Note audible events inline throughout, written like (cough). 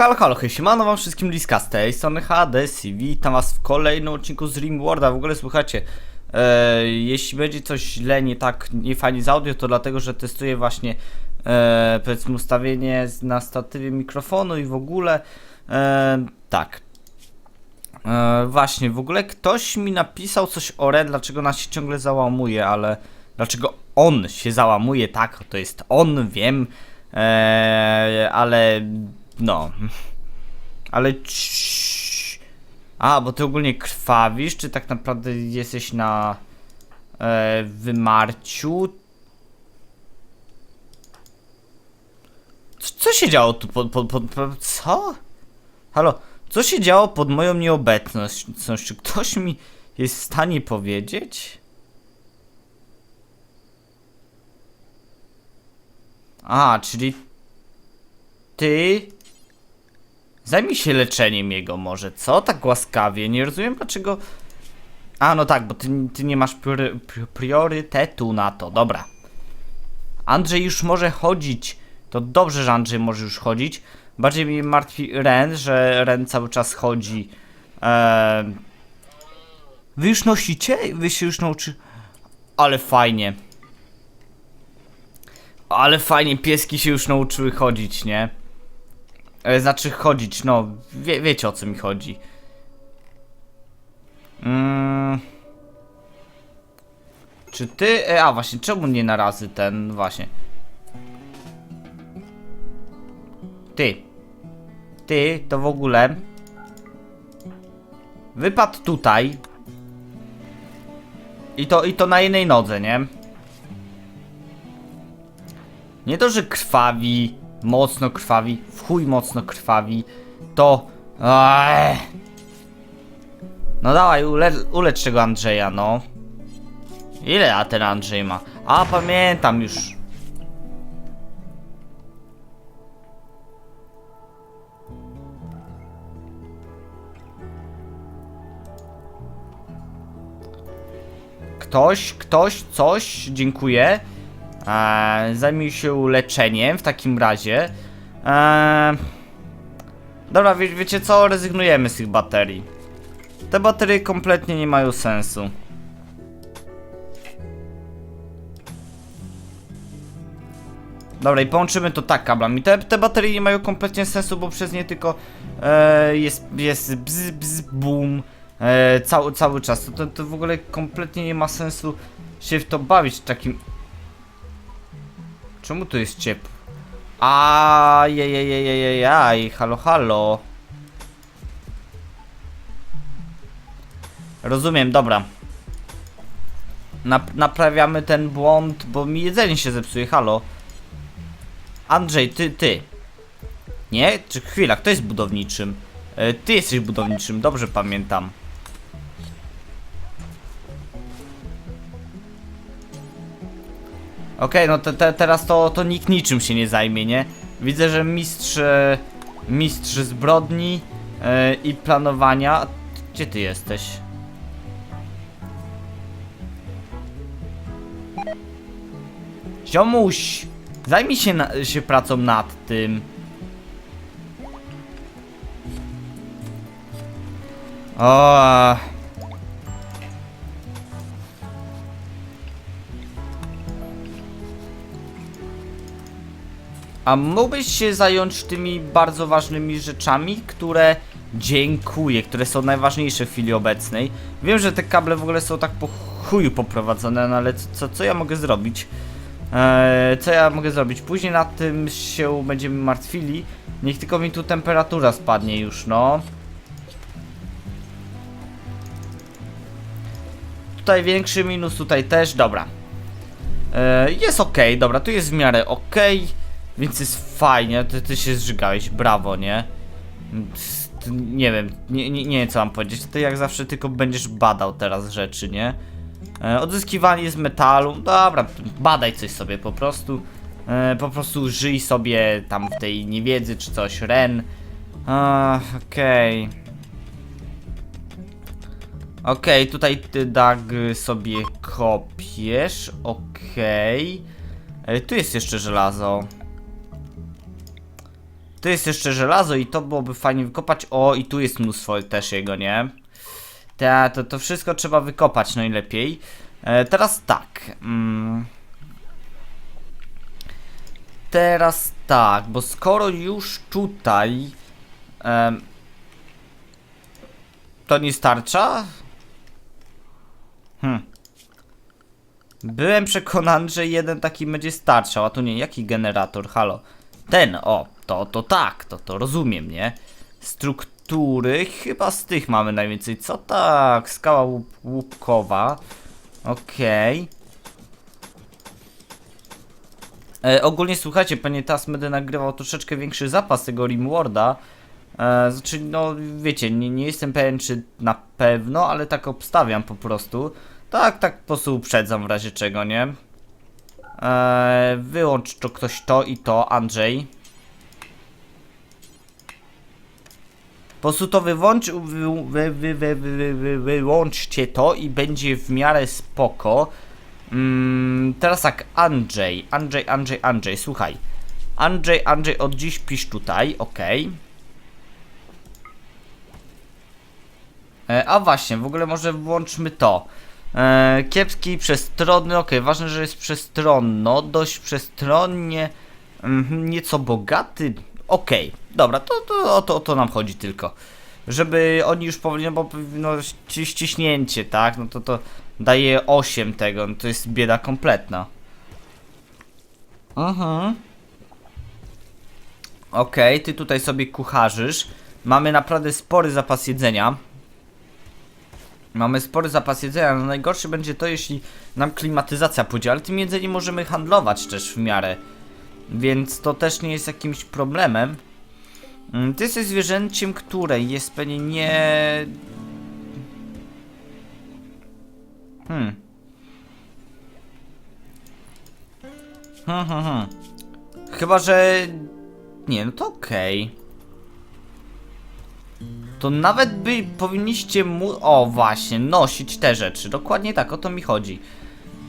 Halo, halo, hej, siemano wam wszystkim Liska z tej strony Hades i witam was w kolejnym odcinku z Rimworlda. W ogóle słuchajcie, e, jeśli będzie coś źle, nie tak, nie fajnie z audio, to dlatego, że testuję właśnie e, powiedzmy ustawienie na statywie mikrofonu i w ogóle e, tak. E, właśnie, w ogóle ktoś mi napisał coś o Ren, dlaczego nas się ciągle załamuje, ale dlaczego on się załamuje, tak, to jest on, wiem, e, ale no. Ale. A, bo ty ogólnie krwawisz, czy tak naprawdę jesteś na e, wymarciu? Co, co się działo tu pod, pod, pod, pod... Co? Halo, co się działo pod moją nieobecnością? Czy ktoś mi jest w stanie powiedzieć? A, czyli ty Zajmij się leczeniem jego może, co? Tak łaskawie, nie rozumiem dlaczego... A, no tak, bo ty, ty nie masz priory, pri- priorytetu na to, dobra. Andrzej już może chodzić. To dobrze, że Andrzej może już chodzić. Bardziej mnie martwi Ren, że Ren cały czas chodzi. Eee... Wy już nosicie? Wy się już nauczy... Ale fajnie. Ale fajnie, pieski się już nauczyły chodzić, nie? E, znaczy chodzić, no, wie, wiecie o co mi chodzi. Mm. Czy ty. E, a właśnie, czemu nie na razy ten właśnie? Ty. Ty to w ogóle. Wypadł tutaj. I to, I to na jednej nodze, nie? Nie to, że krwawi, mocno krwawi, w chuj mocno krwawi, to... Eee. No dawaj, ule, ulecz tego Andrzeja, no. Ile a ten Andrzej ma? A, pamiętam już. Ktoś, ktoś, coś, dziękuję. Eee, zajmij się leczeniem w takim razie. Eee, dobra, wie, wiecie co? Rezygnujemy z tych baterii. Te baterie kompletnie nie mają sensu. Dobra, i połączymy to tak kablami. Te, te baterie nie mają kompletnie sensu, bo przez nie tylko e, jest, jest bzz, bzz, boom e, cały, cały czas. To, to, w ogóle kompletnie nie ma sensu się w to bawić takim Czemu tu jest ciepło? Ajajajajajaj, halo halo. Rozumiem, dobra. Nap naprawiamy ten błąd, bo mi jedzenie się zepsuje, halo. Andrzej, ty, ty. Nie? Czy chwila, kto jest budowniczym? E, ty jesteś budowniczym, dobrze pamiętam. Okej, no te, te, teraz to, to nikt niczym się nie zajmie, nie? Widzę, że mistrz, e, mistrz zbrodni e, i planowania. Gdzie ty jesteś? Ziomuś! Zajmij się, na, się pracą nad tym. O. A mógłbyś się zająć tymi bardzo ważnymi rzeczami, które dziękuję, które są najważniejsze w chwili obecnej. Wiem, że te kable w ogóle są tak po chuju poprowadzone, no ale co, co ja mogę zrobić? Eee, co ja mogę zrobić? Później nad tym się będziemy martwili. Niech tylko mi tu temperatura spadnie już, no. Tutaj większy minus, tutaj też, dobra. E, jest ok, dobra, tu jest w miarę ok, więc jest fajnie, ty, ty się zżygałeś, brawo, nie? Nie wiem, nie, nie, nie wiem co mam powiedzieć, ty jak zawsze tylko będziesz badał teraz rzeczy, nie? E, odzyskiwanie z metalu, dobra, badaj coś sobie po prostu. E, po prostu żyj sobie tam w tej niewiedzy czy coś, Ren. A, Okej. Okej, tutaj ty Dag sobie kopiesz, okej. E, Tu jest jeszcze żelazo. Tu jest jeszcze żelazo i to byłoby fajnie wykopać. O, i tu jest mnóstwo też jego, nie? Ta, to, to wszystko trzeba wykopać najlepiej. E, teraz tak. Mm. Teraz tak, bo skoro już tutaj. to nie starcza? Hmm. Byłem przekonany, że jeden taki będzie starczał, a tu nie, jaki generator, halo? Ten, o, to, to tak, to, to rozumiem, nie? Struktury, chyba z tych mamy najwięcej, co tak, skała łup, łupkowa, okej. E, ogólnie słuchajcie, panie Tas będę nagrywał troszeczkę większy zapas tego Rimworda. E, znaczy, no wiecie, nie, nie jestem pewien czy na pewno, ale tak obstawiam po prostu. Tak, tak po prostu uprzedzam w razie czego, nie? E, wyłącz to ktoś to i to, Andrzej. Po prostu to wyłącz, wy, wy, wy, wy, wy, wy, wyłączcie to i będzie w miarę spoko. Mm, teraz tak, Andrzej, Andrzej, Andrzej, Andrzej, słuchaj. Andrzej, Andrzej, od dziś pisz tutaj, okej. E, A właśnie, w ogóle może włączmy to. E, kiepski, przestronny, okej, ważne, że jest przestronno, dość przestronnie, mhm, nieco bogaty, okej, dobra, to, to o to, o to nam chodzi tylko. Żeby oni już powoli, no bo no, ści- ściśnięcie, tak, no to to daje 8 tego, no to jest bieda kompletna. Mhm. Okej, ty tutaj sobie kucharzysz. Mamy naprawdę spory zapas jedzenia. Mamy spory zapas jedzenia, no najgorsze będzie to, jeśli nam klimatyzacja pójdzie, ale tym jedzeniem możemy handlować też w miarę. Więc to też nie jest jakimś problemem. Mm, Ty jesteś zwierzęciem, które jest pewnie nie... Hmm. Hmm, hmm, hmm. Chyba, że... Nie, no to okej. To nawet by powinniście mu... O, właśnie, nosić te rzeczy. Dokładnie tak, o to mi chodzi.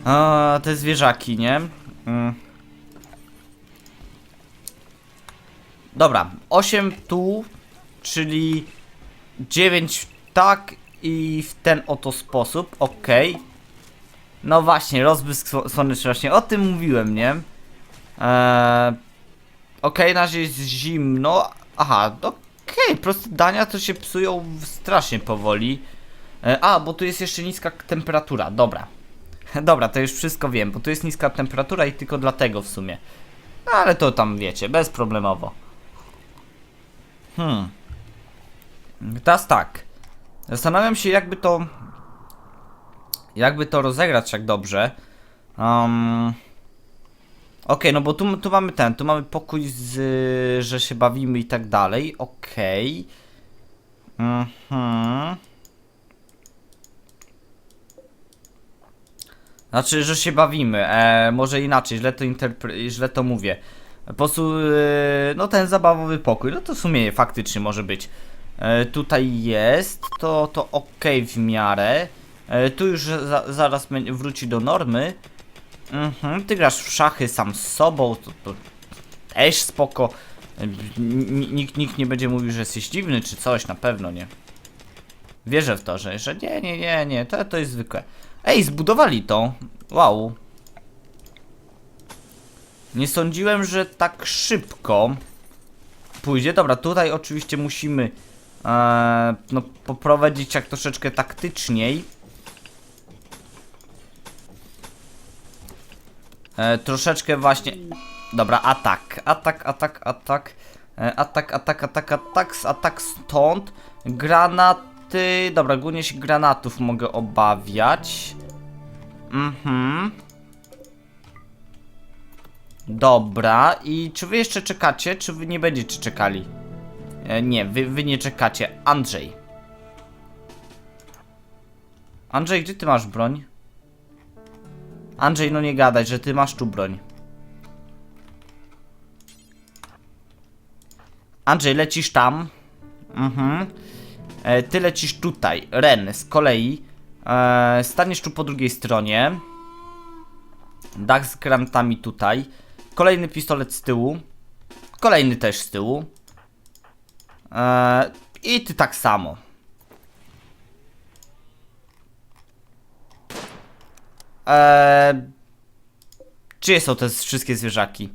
A, te zwierzaki, nie? Mm. Dobra, 8 tu, czyli 9 tak i w ten oto sposób, ok. No właśnie, rozbłysk sło- słoneczny, właśnie o tym mówiłem, nie? Eee, Okej, na razie jest zimno. Aha, okej, proste dania to się psują strasznie powoli. E, a, bo tu jest jeszcze niska temperatura, dobra. (laughs) Dobra, to już wszystko wiem, bo tu jest niska temperatura i tylko dlatego w sumie. No, ale to tam wiecie, bezproblemowo. Hmm. Teraz tak. Zastanawiam się, jakby to. Jakby to rozegrać tak dobrze. Um, no bo tu, tu mamy ten, tu mamy pokój z, że się bawimy i tak dalej. Okej. Mhm. Znaczy, że się bawimy. E, może inaczej, źle to, źle to mówię. Po prostu, e, no ten zabawowy pokój, no to w sumie faktycznie może być. E, tutaj jest, to, to ok w miarę. E, tu już za, zaraz wróci do normy. Mhm, ty grasz w szachy sam z sobą, to, to też spoko. Nikt, nikt nie będzie mówił, że jesteś dziwny czy coś, na pewno nie. Wierzę w to, że, że nie, nie, nie, nie, to, to jest zwykłe. Ej, zbudowali to. Wow. Nie sądziłem, że tak szybko pójdzie. Dobra, tutaj oczywiście musimy e, no, poprowadzić jak troszeczkę taktyczniej. E, troszeczkę właśnie... Dobra, atak, atak, atak, atak. E, atak, atak, atak, atak, atak stąd. Granaty... Dobra, głównie się granatów mogę obawiać. Mhm. Dobra, i czy wy jeszcze czekacie, czy wy nie będziecie czekali? E, nie, wy, wy nie czekacie. Andrzej. Andrzej, gdzie ty masz broń? Andrzej, no nie gadaj, że ty masz tu broń. Andrzej, lecisz tam. Mhm. E, ty lecisz tutaj. Ren, z kolei. E, staniesz tu po drugiej stronie. Dach z granatami tutaj. Kolejny pistolet z tyłu. Kolejny też z tyłu. E, I ty tak samo. E, Czyje są te wszystkie zwierzaki?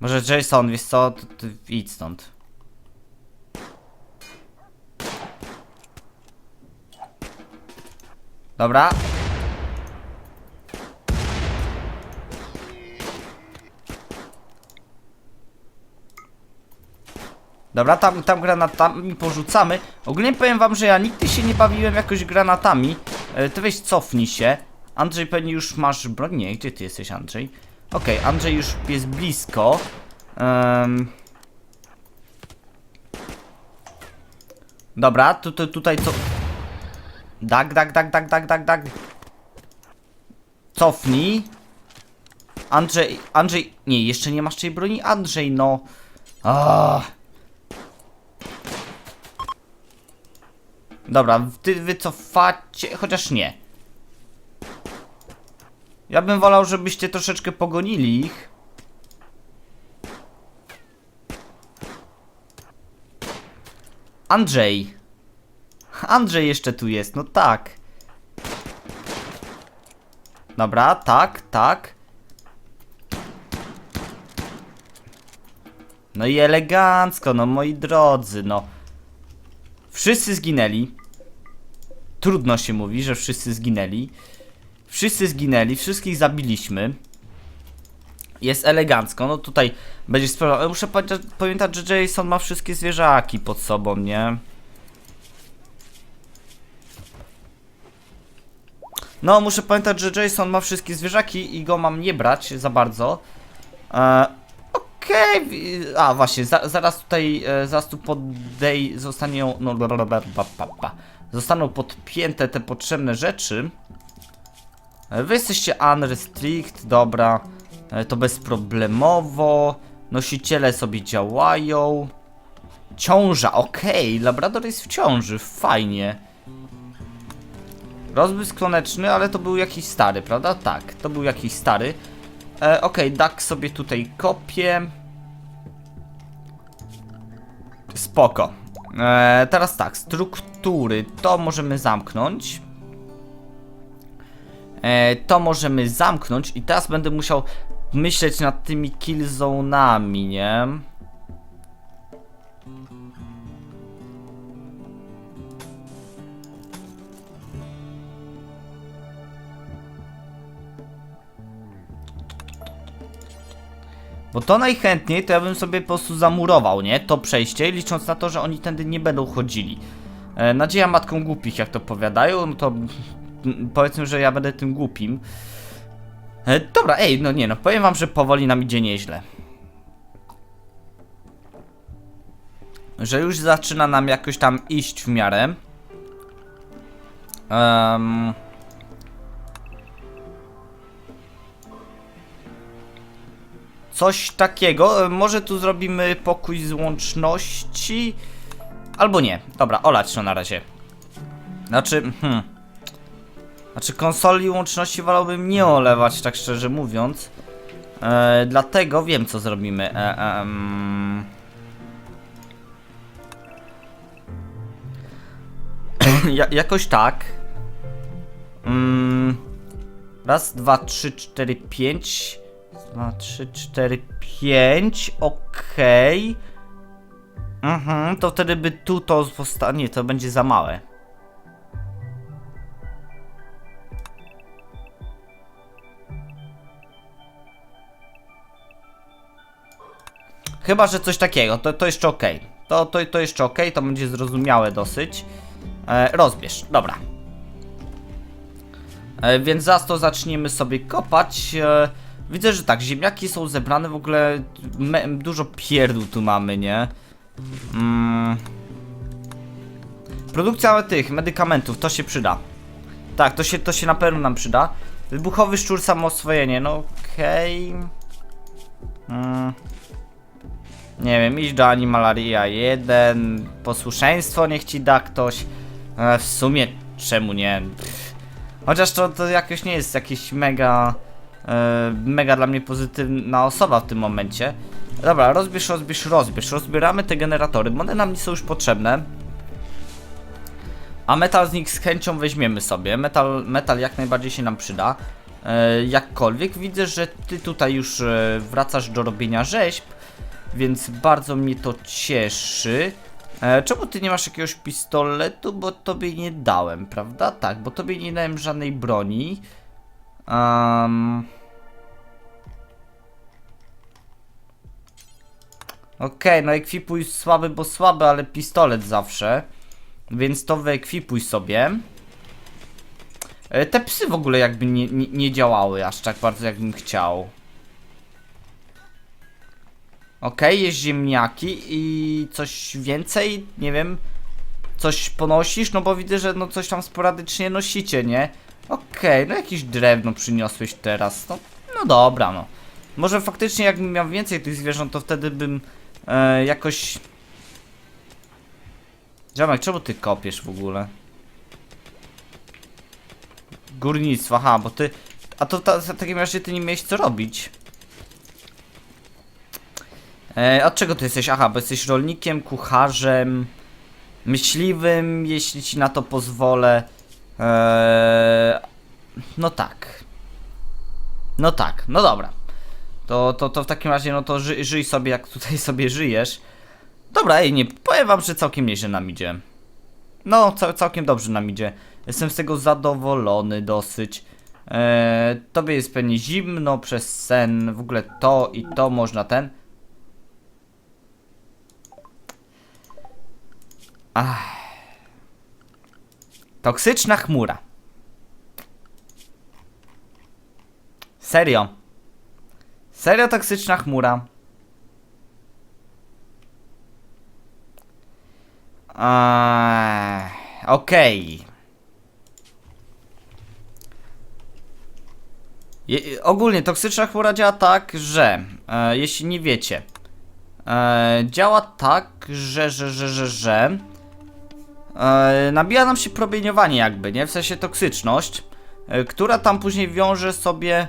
Może Jason, wiesz co? To, to idź stąd. Dobra. Dobra, tam, tam granatami porzucamy. Ogólnie powiem wam, że ja nigdy się nie bawiłem jakoś granatami. E, to weź cofnij się. Andrzej pewnie już masz broń. Nie, gdzie ty jesteś Andrzej? Okej, Andrzej już jest blisko. Em. Dobra, tu, tu, tutaj co... Dag, dag, dag, dag, dag, dag, dag. Cofnij. Andrzej, Andrzej... Nie, jeszcze nie masz tej broni? Andrzej, no. Ah. Dobra, ty wycofacie, chociaż nie. Ja bym wolał, żebyście troszeczkę pogonili ich. Andrzej. Andrzej jeszcze tu jest, no tak. Dobra, tak, tak. No i elegancko, no moi drodzy, no. Wszyscy zginęli. Trudno się mówi, że wszyscy zginęli. Wszyscy zginęli, wszystkich zabiliśmy. Jest elegancko, no tutaj będzie sporo. ale Muszę pamiętać, że Jason ma wszystkie zwierzaki pod sobą, nie? No, muszę pamiętać, że Jason ma wszystkie zwierzaki i go mam nie brać za bardzo. E, Okej, wi- a właśnie, za, zaraz tutaj, e, zaraz tu podej, zostanie, no, blablabla. Zostaną podpięte te potrzebne rzeczy. E, Wy jesteście unrestrict, dobra, e, to bezproblemowo, nosiciele sobie działają. Ciąża, okej, Labrador jest w ciąży, fajnie. Rozbłysk słoneczny, ale to był jakiś stary, prawda? Tak, to był jakiś stary. E, Okej, Duck sobie tutaj kopie. Spoko. E, teraz tak, struktury to możemy zamknąć. E, to możemy zamknąć i teraz będę musiał myśleć nad tymi killzone'ami, nie? Bo to najchętniej to ja bym sobie po prostu zamurował, nie? To przejście, licząc na to, że oni tędy nie będą chodzili. E, nadzieja matką głupich, jak to powiadają, no to powiedzmy, że ja będę tym głupim. E, dobra, ej, no nie no, powiem wam, że powoli nam idzie nieźle. Że już zaczyna nam jakoś tam iść w miarę. Ehm... Coś takiego. E, Może tu zrobimy pokój z łączności? Albo nie. Dobra, olać to na razie. Znaczy, hmm. Znaczy konsoli łączności wolałbym nie olewać, tak szczerze mówiąc. E, dlatego wiem co zrobimy. E, em. (clears throat) ja, jakoś tak. Mm. Raz, dwa, trzy, cztery, pięć. Dwa, trzy, cztery, pięć. Okej. Mhm, to wtedy by tu to zostanie, to będzie za małe. Chyba, że coś takiego, to, to jeszcze ok. To, to, to jeszcze ok, to będzie zrozumiałe dosyć. E, rozbierz, dobra. E, więc zaraz to zaczniemy sobie kopać. E, widzę, że tak, ziemniaki są zebrane, w ogóle dużo pierdół tu mamy, nie? Mm. Produkcja tych medykamentów, to się przyda. Tak, to się, to się na pewno nam przyda. Wybuchowy szczur samooswojenie, no okej. Mm. Nie wiem, idź do Animalaria 1, posłuszeństwo niech ci da ktoś. E, w sumie, czemu nie? Chociaż to, to jakoś nie jest jakiś mega, e, mega dla mnie pozytywna osoba w tym momencie. Dobra, rozbierz, rozbierz, rozbierz. Rozbieramy te generatory, bo one nam nie są już potrzebne. A metal z nich z chęcią weźmiemy sobie. Metal, metal jak najbardziej się nam przyda. E, jakkolwiek widzę, że ty tutaj już e, wracasz do robienia rzeźb, więc bardzo mnie to cieszy. E, czemu ty nie masz jakiegoś pistoletu? Bo tobie nie dałem, prawda? Tak, bo tobie nie dałem żadnej broni. Um... Okej, no ekwipuj słaby, bo słaby, ale pistolet zawsze. Więc to wyekwipuj sobie. E, Te psy w ogóle jakby nie, nie, nie działały aż tak bardzo jakbym chciał. Okej, jest ziemniaki i coś więcej, nie wiem, coś ponosisz, no bo widzę, że no coś tam sporadycznie nosicie, nie? Okej, no jakieś drewno przyniosłeś teraz, no, no dobra, no. Może faktycznie jakbym miał więcej tych zwierząt, to wtedy bym e, jakoś... Ziomek, czemu ty kopiesz w ogóle? Górnictwo, aha, bo ty... A to ta, w takim razie ty nie miałeś co robić. E, od czego ty jesteś? Aha, bo jesteś rolnikiem, kucharzem, myśliwym, jeśli ci na to pozwolę. E, no tak. No tak, no dobra. To, to, to w takim razie, no to ży, żyj sobie, jak tutaj (laughs) sobie żyjesz. Dobra, ej, nie, powiem wam, że całkiem nieźle nam idzie. No, cał, całkiem dobrze nam idzie. Jestem z tego zadowolony dosyć. Eee, tobie jest pewnie zimno przez sen, w ogóle to i to można ten. Ach. Toksyczna chmura. Serio. Serio toksyczna chmura. Eee, Okej. Je- Ogólnie toksyczna chmura działa tak, że e, jeśli nie wiecie, e, działa tak, że, że, że, że, że e, nabija nam się promieniowanie jakby, nie? W sensie toksyczność, e, która tam później wiąże sobie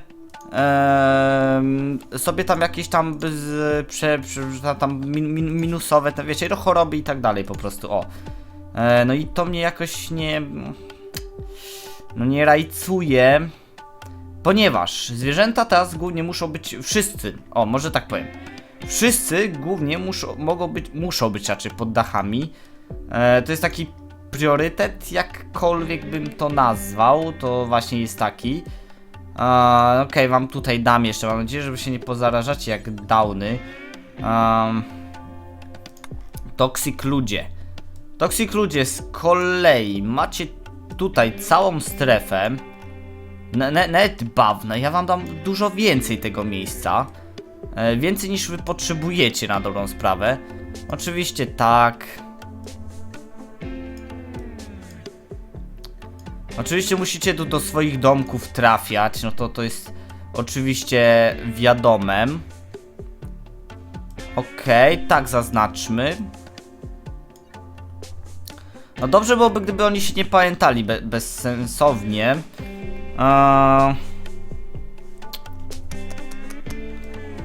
sobie tam jakieś tam z, prze, prze, tam min, min, minusowe, te, wiecie, no choroby i tak dalej po prostu, o. E, no i to mnie jakoś nie... No nie rajcuje, ponieważ zwierzęta teraz głównie muszą być, wszyscy, o może tak powiem, wszyscy głównie muszą, mogą być, muszą być raczej pod dachami. E, to jest taki priorytet, jakkolwiek bym to nazwał, to właśnie jest taki. Okej, wam tutaj dam jeszcze, mam nadzieję, że wy się nie pozarażacie jak downy. Um, Toxic ludzie. Toxic ludzie z kolei macie tutaj całą strefę. Ne- ne- Net bawne, ja wam dam dużo więcej tego miejsca. E, więcej niż wy potrzebujecie na dobrą sprawę. Oczywiście tak. Oczywiście musicie tu do swoich domków trafiać, no to to jest oczywiście wiadome. Okej, tak zaznaczmy. No dobrze byłoby, gdyby oni się nie pamiętali be bezsensownie. Eee...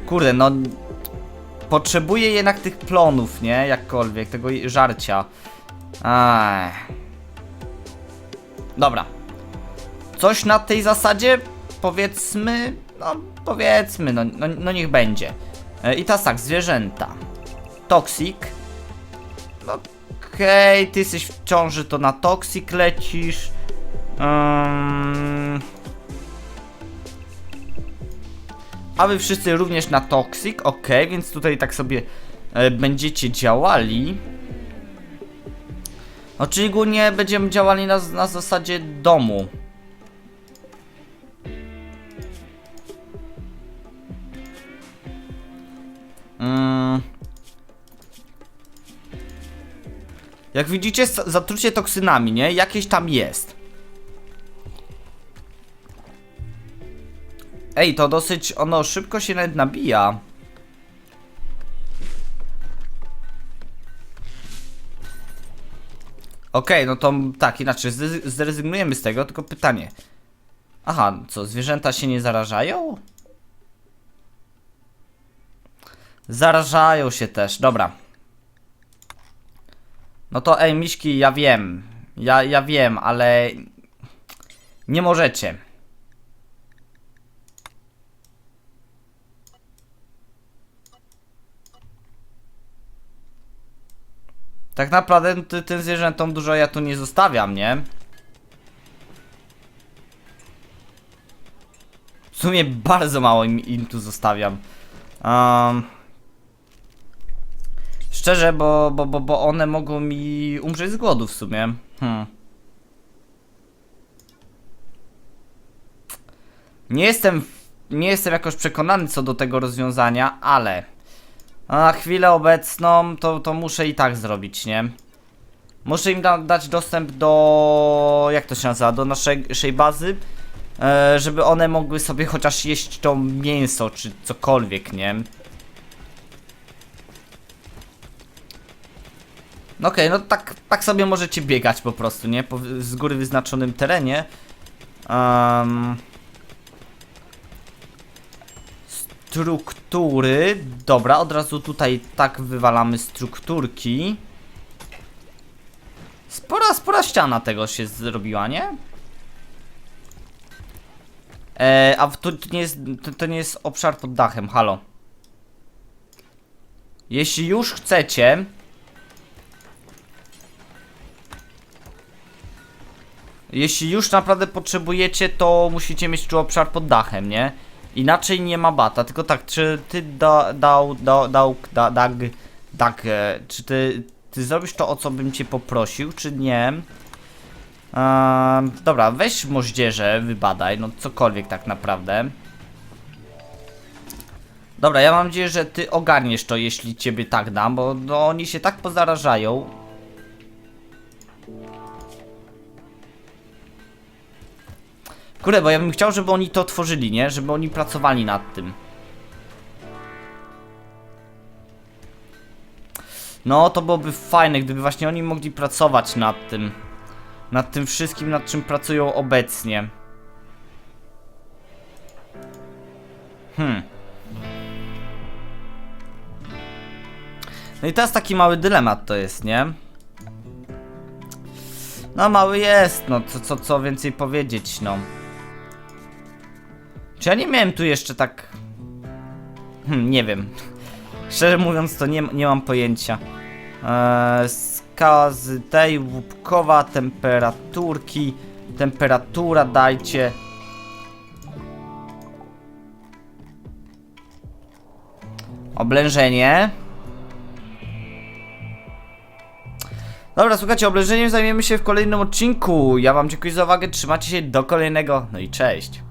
Kurde, no... Potrzebuję jednak tych plonów, nie? Jakkolwiek, tego żarcia. Ech. Dobra. Coś na tej zasadzie? Powiedzmy... No, powiedzmy, no, no, no niech będzie. E, I teraz tak, zwierzęta. Toxic. Okej, ty jesteś w ciąży, to na Toxic lecisz. Um... A wy wszyscy również na Toxic, ok, więc tutaj tak sobie e, będziecie działali. No, czyli głównie będziemy działali na, na zasadzie domu. Mm. Jak widzicie, zatrucie toksynami, nie? Jakieś tam jest. Ej, to dosyć, ono szybko się nawet nabija. Okej, no to tak, inaczej, zre- zrezygnujemy z tego, tylko pytanie. Aha, co, zwierzęta się nie zarażają? Zarażają się też, dobra. No to ej, Miśki, ja wiem. Ja, ja wiem, ale... Nie możecie. Tak naprawdę ty, tym zwierzętom dużo ja tu nie zostawiam, nie? W sumie bardzo mało im, im tu zostawiam. Um, szczerze, bo, bo, bo, bo one mogą mi umrzeć z głodu w sumie. Hmm. Nie jestem, nie jestem jakoś przekonany co do tego rozwiązania, ale na chwilę obecną to, to muszę i tak zrobić, nie? Muszę im da, dać dostęp do, jak to się nazywa, do naszej, naszej bazy, e, żeby one mogły sobie chociaż jeść to mięso, czy cokolwiek, nie? No okej, no tak, tak sobie możecie biegać po prostu, nie? Po z góry wyznaczonym terenie. Um, struktury. Dobra, od razu tutaj tak wywalamy strukturki. Spora, spora ściana tego się zrobiła, nie? E, a to, to, nie jest, to, to nie jest obszar pod dachem, halo. Jeśli już chcecie... Jeśli już naprawdę potrzebujecie, to musicie mieć tu obszar pod dachem, nie? Inaczej nie ma bata, tylko tak, czy ty da, dał, dał, dał, da, dag, dag, e, czy ty, ty zrobisz to, o co bym cię poprosił, czy nie? Ehm, dobra, weź moździerze, wybadaj, no cokolwiek tak naprawdę. Dobra, ja mam nadzieję, że ty ogarniesz to, jeśli ciebie tak dam, bo no, oni się tak pozarażają. Kurde, bo ja bym chciał, żeby oni to tworzyli, nie? Żeby oni pracowali nad tym. No, to byłoby fajne, gdyby właśnie oni mogli pracować nad tym. Nad tym wszystkim, nad czym pracują obecnie. Hmm. No i teraz taki mały dylemat to jest, nie? No mały jest, no co, co, co więcej powiedzieć, no. Czy ja nie miałem tu jeszcze tak... Hmm, nie wiem. Szczerze mówiąc to nie, nie mam pojęcia. Eee, skazy tej, łupkowa, temperaturki, temperatura dajcie. Oblężenie. Dobra, słuchajcie, oblężeniem zajmiemy się w kolejnym odcinku. Ja wam dziękuję za uwagę, trzymajcie się do kolejnego, no i cześć.